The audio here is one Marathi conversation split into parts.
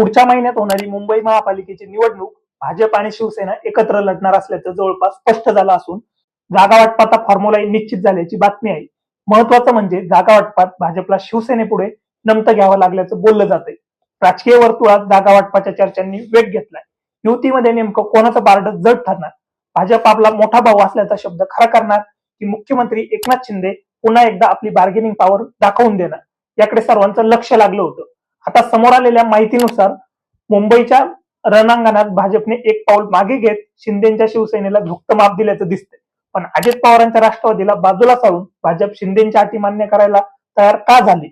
पुढच्या महिन्यात होणारी मुंबई महापालिकेची निवडणूक भाजप आणि शिवसेना एकत्र लढणार असल्याचं जवळपास स्पष्ट झालं असून जागा वाटपाचा फॉर्म्युला निश्चित झाल्याची बातमी आहे. महत्वाचं म्हणजे जागा वाटपात भाजपला शिवसेनेपुढे नमतं घ्यावं लागल्याचं बोललं जातंय. राजकीय वर्तुळात जागा वाटपाच्या चर्चांनी वेग घेतलाय. युतीमध्ये नेमकं कोणाचं बारडं जड ठरणार? भाजप आपला मोठा भाऊ असल्याचा शब्द खरा करणार की मुख्यमंत्री एकनाथ शिंदे पुन्हा एकदा आपली बार्गेनिंग पॉवर दाखवून देणार? याकडे सर्वांचं लक्ष लागलं होतं. आता समोर आलेल्या माहितीनुसार मुंबईच्या रणांगणात भाजपने एक पाऊल मागे घेत शिंदेच्या शिवसेनेला धुक्त माप दिल्याचं दिसतंय. पण अजित पवारांच्या राष्ट्रवादीला बाजूला सारून भाजप शिंदेच्या अटी मान्य करायला तयार का झाली?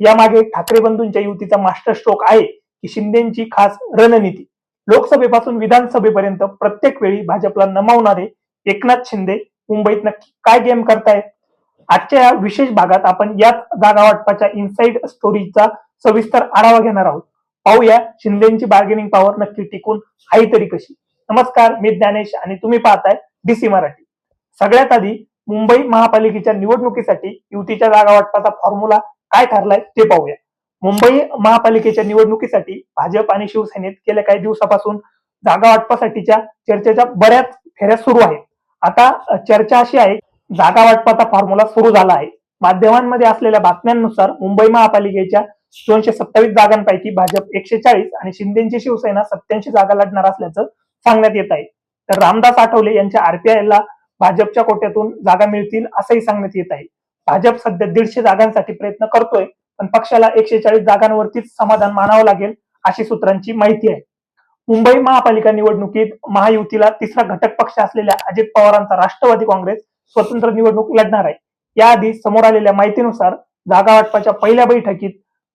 यामागे ठाकरे बंधूंच्या युतीचा मास्टर स्ट्रोक आहे की शिंदेची खास रणनीती? लोकसभेपासून विधानसभेपर्यंत प्रत्येक वेळी भाजपला नमावणारे एकनाथ शिंदे मुंबईत नक्की काय गेम करतायत? आजच्या या विशेष भागात आपण याच जागा वाटपाच्या इनसाइड स्टोरीचा सविस्तर आढावा घेणार आहोत. पाहूया शिंदेची बार्गेनिंग पॉवर नक्की टिकून आहे तरी कशी. नमस्कार मी ज्ञानेश आणि तुम्ही पाहताय डीसी मराठी. सगळ्यात आधी मुंबई महापालिकेच्या निवडणुकीसाठी युतीच्या जागा वाटपाचा फॉर्म्युला काय ठरलाय ते पाहूया. मुंबई महापालिकेच्या निवडणुकीसाठी भाजप आणि शिवसेनेत गेल्या काही दिवसापासून जागा वाटपासाठीच्या चर्चेच्या बऱ्याच फेऱ्या सुरू आहेत. आता चर्चा अशी आहे जागा वाटपाचा फॉर्म्युला सुरू झाला आहे. माध्यमांमध्ये असलेल्या बातम्यांनुसार मुंबई महापालिकेच्या दोनशे सत्तावीस जागांपैकी भाजप एकशे चाळीस आणि शिंदेची शिवसेना सत्याऐंशी जागा लढणार असल्याचं सांगण्यात येत आहे. तर रामदास आठवले यांच्या आरपीआयला भाजपच्या कोट्यातून जागा मिळतील असंही सांगण्यात येत आहे. भाजप सध्या दीडशे जागांसाठी प्रयत्न करतोय पण पक्षाला एकशे चाळीस जागांवरतीच समाधान मानावं लागेल अशी सूत्रांची माहिती आहे. मुंबई महापालिका निवडणुकीत महायुतीला तिसरा घटक पक्ष असलेल्या अजित पवारांचा राष्ट्रवादी काँग्रेस स्वतंत्र निवडणूक लढणार आहे. याआधी समोर आलेल्या माहितीनुसार जागा वाटपाच्या पहिल्या बैठकीत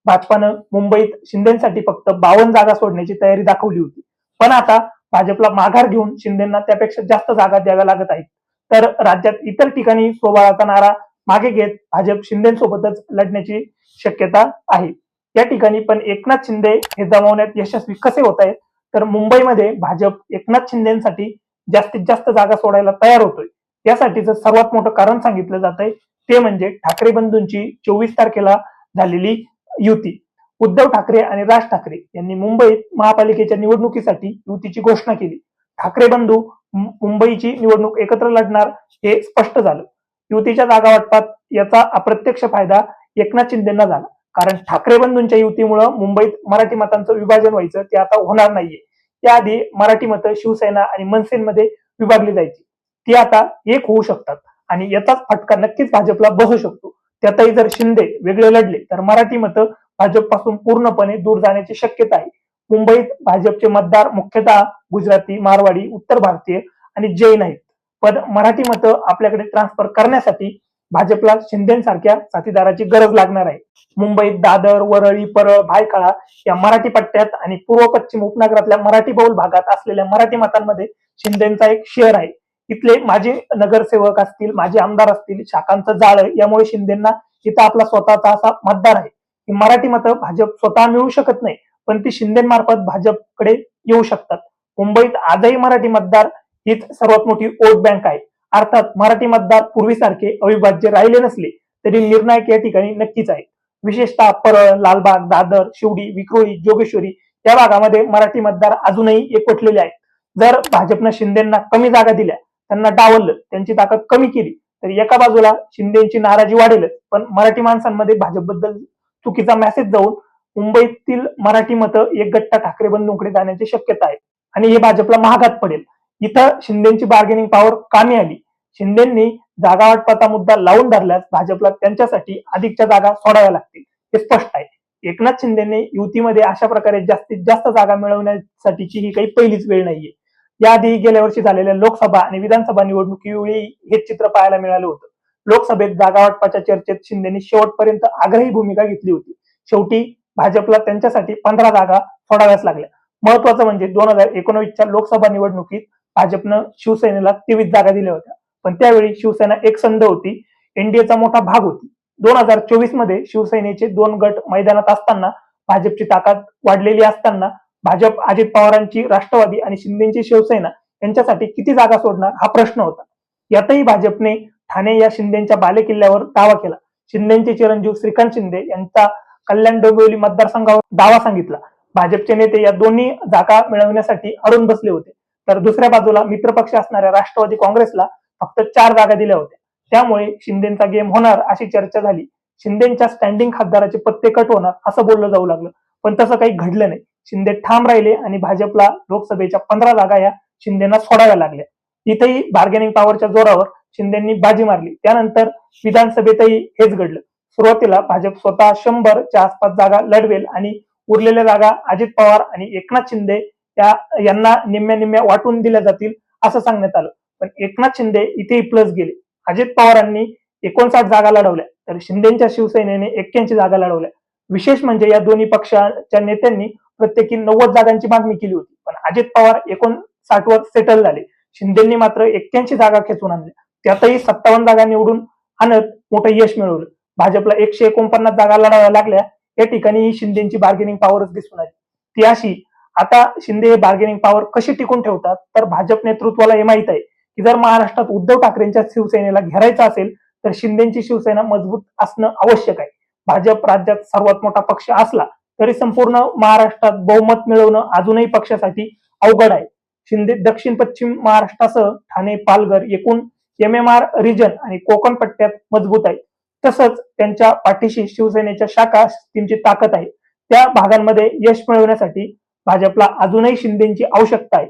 भाजपानं मुंबईत शिंदेसाठी फक्त बावन्न जागा सोडण्याची तयारी दाखवली होती. पण आता भाजपला माघार घेऊन शिंदेना त्यापेक्षा जास्त जागा द्याव्या लागत आहेत. तर राज्यात इतर ठिकाणी स्वबळाचा नारा मागे घेत भाजप शिंदेसोबतच लढण्याची शक्यता आहे. या ठिकाणी पण एकनाथ शिंदे हे जमवण्यात यशस्वी कसे होत आहेत? तर मुंबईमध्ये भाजप एकनाथ शिंदेसाठी जास्तीत जास्त जागा सोडायला तयार होतोय. यासाठीचं सर्वात मोठं कारण सांगितलं जात आहे ते म्हणजे ठाकरे बंधूंची चोवीस तारखेला झालेली युती. उद्धव ठाकरे आणि राज ठाकरे यांनी मुंबईत महापालिकेच्या निवडणुकीसाठी युतीची घोषणा केली. ठाकरे बंधू मुंबईची निवडणूक एकत्र लढणार हे स्पष्ट झालं. युतीच्या जागा वाटपात याचा अप्रत्यक्ष फायदा एकनाथ शिंदेना झाला. कारण ठाकरे बंधूंच्या युतीमुळं मुंबईत मराठी मतांचं विभाजन व्हायचं ते आता होणार नाहीये. त्याआधी मराठी मतं शिवसेना आणि मनसेनमध्ये विभागली जायची. ती आता एक होऊ शकतात आणि याचाच फटका नक्कीच भाजपला बसू शकतो. त्यातही जर शिंदे वेगळे लढले तर मराठी मतं भाजपपासून पूर्णपणे दूर जाण्याची शक्यता आहे. मुंबईत भाजपचे मतदार मुख्यतः गुजराती मारवाडी उत्तर भारतीय आणि जैन आहेत. पण मराठी मतं आपल्याकडे ट्रान्सफर करण्यासाठी भाजपला शिंदेसारख्या साथीदाराची गरज लागणार आहे. मुंबईत दादर वरळी परळ भायखळा या मराठी पट्ट्यात आणि पूर्व पश्चिम उपनगरातल्या मराठी बहुल भागात असलेल्या मराठी मतांमध्ये शिंदेचा एक शेअर आहे. इथले माझे नगरसेवक असतील माझे आमदार असतील शाखांचं जाळ यामुळे शिंदेना इथं आपला स्वतःचा असा मतदार आहे. की मराठी मतं भाजप स्वतः मिळू शकत नाही पण ती शिंदेमार्फत भाजपकडे येऊ शकतात. मुंबईत आजही मराठी मतदार हीच सर्वात मोठी वोट बँक आहे. अर्थात मराठी मतदार पूर्वीसारखे अविभाज्य राहिले नसले तरी निर्णायक या ठिकाणी नक्कीच आहे विशेषतः परळ लालबाग दादर शिवडी विक्रोळी जोगेश्वरी या भागामध्ये मराठी मतदार अजूनही एकवटलेले आहेत. जर भाजपनं शिंदेना कमी जागा दिल्या त्यांना डावललं त्यांची ताकद कमी केली तर एका बाजूला शिंदेची नाराजी वाढेल पण मराठी माणसांमध्ये भाजपबद्दल चुकीचा मेसेज जाऊन मुंबईतील मराठी मतं एक गट्टा ठाकरे बंधूंकडे जाण्याची शक्यता आहे. आणि हे भाजपला महागात पडेल. इथं शिंदेची बार्गेनिंग पॉवर कामी आली. शिंदेंनी जागा वाटपाचा मुद्दा लावून धरल्यास भाजपला त्यांच्यासाठी अधिकच्या जागा सोडाव्या लागतील. हे स्पष्ट आहे. एकनाथ शिंदेने युतीमध्ये अशा प्रकारे जास्तीत जास्त जागा मिळवण्यासाठीची ही काही पहिलीच वेळ नाहीये. याआधी गेल्या वर्षी झालेल्या लोकसभा आणि विधानसभा निवडणुकीवेळी हे चित्र पाहायला मिळालं होतं. लोकसभेत जागा वाटपाच्या चर्चेत शिंदेनी शेवटपर्यंत आग्रही भूमिका घेतली होती. शेवटी भाजपला त्यांच्यासाठी पंधरा जागा फोडाव्याच लागल्या. महत्वाचं म्हणजे दोन हजार एकोणवीसच्या लोकसभा निवडणुकीत भाजपनं शिवसेनेला तेवीस जागा दिल्या होत्या. पण त्यावेळी शिवसेना एक संध होती. एनडीएचा मोठा भाग होती. दोन हजार चोवीसमध्ये शिवसेनेचे दोन गट मैदानात असताना भाजपची ताकद वाढलेली असताना भाजप अजित पवारांची राष्ट्रवादी आणि शिंदेची शिवसेना यांच्यासाठी किती जागा सोडणार हा प्रश्न होता. यातही भाजपने ठाणे या शिंदेच्या बालेकिल्ल्यावर दावा केला. शिंदेचे चिरंजीव श्रीकांत शिंदे यांचा कल्याण डोंबिवली मतदारसंघावर दावा सांगितला. भाजपचे नेते या दोन्ही जागा मिळवण्यासाठी अरुण बसले होते. तर दुसऱ्या बाजूला मित्रपक्ष असणाऱ्या राष्ट्रवादी काँग्रेसला फक्त चार जागा दिल्या होत्या. त्यामुळे शिंदेचा गेम होणार अशी चर्चा झाली. शिंदेच्या स्टँडिंग खासदाराचे पत्ते कट होणार असं बोललं जाऊ लागलं. पण तसं काही घडलं नाही. शिंदे ठाम राहिले आणि भाजपला लोकसभेच्या पंधरा जागा या शिंदेना सोडाव्या लागल्या. इथेही बार्गेनिंग पॉवरच्या जोरावर शिंदेनी बाजी मारली. त्यानंतर विधानसभेतही हेच घडलं. सुरुवातीला भाजप स्वतः शंभरच्या आसपास जागा लढवेल आणि उरलेल्या जागा अजित पवार आणि एकनाथ शिंदे या यांना निम्म्या निम्म्या वाटून दिल्या जातील असं सांगण्यात आलं. पण एकनाथ शिंदे इथेही प्लस गेले. अजित पवारांनी एकोणसाठ जागा लढवल्या. तर शिंदेच्या शिवसेनेने एक्क्याऐंशी जागा लढवल्या. विशेष म्हणजे या दोन्ही पक्षाच्या नेत्यांनी प्रत्येकी नव्वद जागांची मागणी केली होती. पण अजित पवार एकोणसाठ वर सेटल झाले. शिंदेनी मात्र एक्क्याऐंशी जागा खेचून आणल्या. त्यातही सत्तावन्न जागा निवडून आणत मोठं यश मिळवलं. भाजपला एकशे एकोणपन्नास जागा लढाव्या लागल्या. या ठिकाणी ही शिंदेची बार्गेनिंग पॉवरच दिसून आली. ती अशी आता शिंदे हे बार्गेनिंग पॉवर कशी टिकून ठेवतात? तर भाजप नेतृत्वाला हे माहीत आहे की जर महाराष्ट्रात उद्धव ठाकरेंच्या शिवसेनेला घेरायचं असेल तर शिंदेची शिवसेना मजबूत असणं आवश्यक आहे. भाजप राज्यात सर्वात मोठा पक्ष असला तरी संपूर्ण महाराष्ट्रात बहुमत मिळवणं अजूनही पक्षासाठी अवघड आहे. शिंदे दक्षिण पश्चिम महाराष्ट्रासह ठाणे पालघर एकूण एम एम आर रिजन आणि कोकण पट्ट्यात मजबूत आहे तसंच त्यांच्या पाठीशी शिवसेनेच्या शाखा त्यांची ताकद आहे. त्या भागांमध्ये यश मिळवण्यासाठी भाजपला अजूनही शिंदेची आवश्यकता आहे.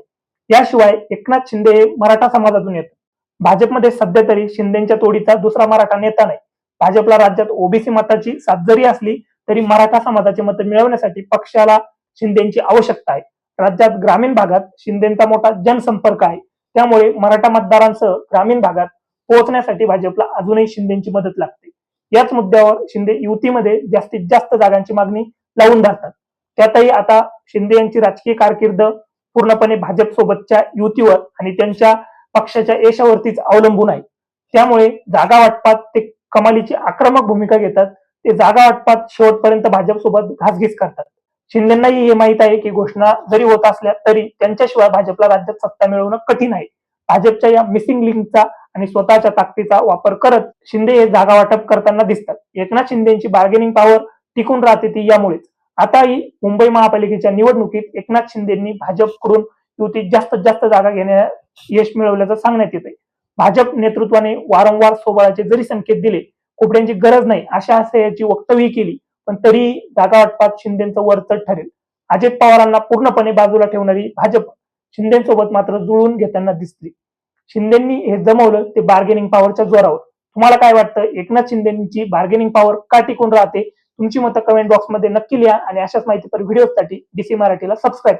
याशिवाय एकनाथ शिंदे हे मराठा समाजातून येतात. भाजपमध्ये सध्या तरी शिंदेच्या तोडीचा दुसरा मराठा नेता नाही. भाजपला राज्यात ओबीसी मताची साथ जरी असली तरी मराठा समाजाचे मत मिळवण्यासाठी पक्षाला शिंदेची आवश्यकता आहे. राज्यात ग्रामीण भागात शिंदेचा मोठा जनसंपर्क आहे. त्यामुळे मराठा मतदारांसह ग्रामीण भागात पोहोचण्यासाठी भाजपला अजूनही शिंदेची मदत लागते. याच मुद्द्यावर शिंदे युतीमध्ये जास्तीत जास्त जागांची मागणी लावून धरतात. त्यातही आता शिंदे यांची राजकीय कारकीर्द पूर्णपणे भाजप सोबतच्या युतीवर आणि त्यांच्या पक्षाच्या यशावरतीच अवलंबून आहे. त्यामुळे जागा वाटपात ते कमालीची आक्रमक भूमिका घेतात. ते जागा वाटपात शेवटपर्यंत भाजप सोबत घासघीस करतात. शिंदेनाही हे माहीत आहे की घोषणा जरी होत असल्या तरी त्यांच्याशिवाय भाजपला राज्यात सत्ता मिळवणं कठीण आहे. भाजपच्या या मिसिंग लिंकचा आणि स्वतःच्या ताकदीचा वापर करत शिंदे हे जागा वाटप करताना दिसतात. एकनाथ शिंदेची बार्गेनिंग पॉवर टिकून राहते ती यामुळेच. आताही मुंबई महापालिकेच्या निवडणुकीत एकनाथ शिंदेंनी भाजपकडून युतीत जास्तीत जास्त जागा घेण्या यश मिळवल्याचं सांगण्यात येत आहे भाजप नेतृत्वाने वारंवार सोबळाचे जरी संकेत दिले कोपड्यांची गरज नाही अशा आशयाची वक्तव्य केली पण तरी जागा वाटपात शिंदेचं वरचढ ठरेल. अजित पवारांना पूर्णपणे बाजूला ठेवणारी भाजप शिंदेसोबत मात्र जुळून घेताना दिसली. शिंदेंनी हे जमवलं ते बार्गेनिंग पॉवरच्या जोरावर. तुम्हाला काय वाटतं? एकनाथ शिंदेची बार्गेनिंग पॉवर का टिकून राहते? तुमची मतं कमेंट बॉक्समध्ये नक्की लिहा आणि अशाच माहितीपर व्हिडिओसाठी डीसी मराठीला सबस्क्राईब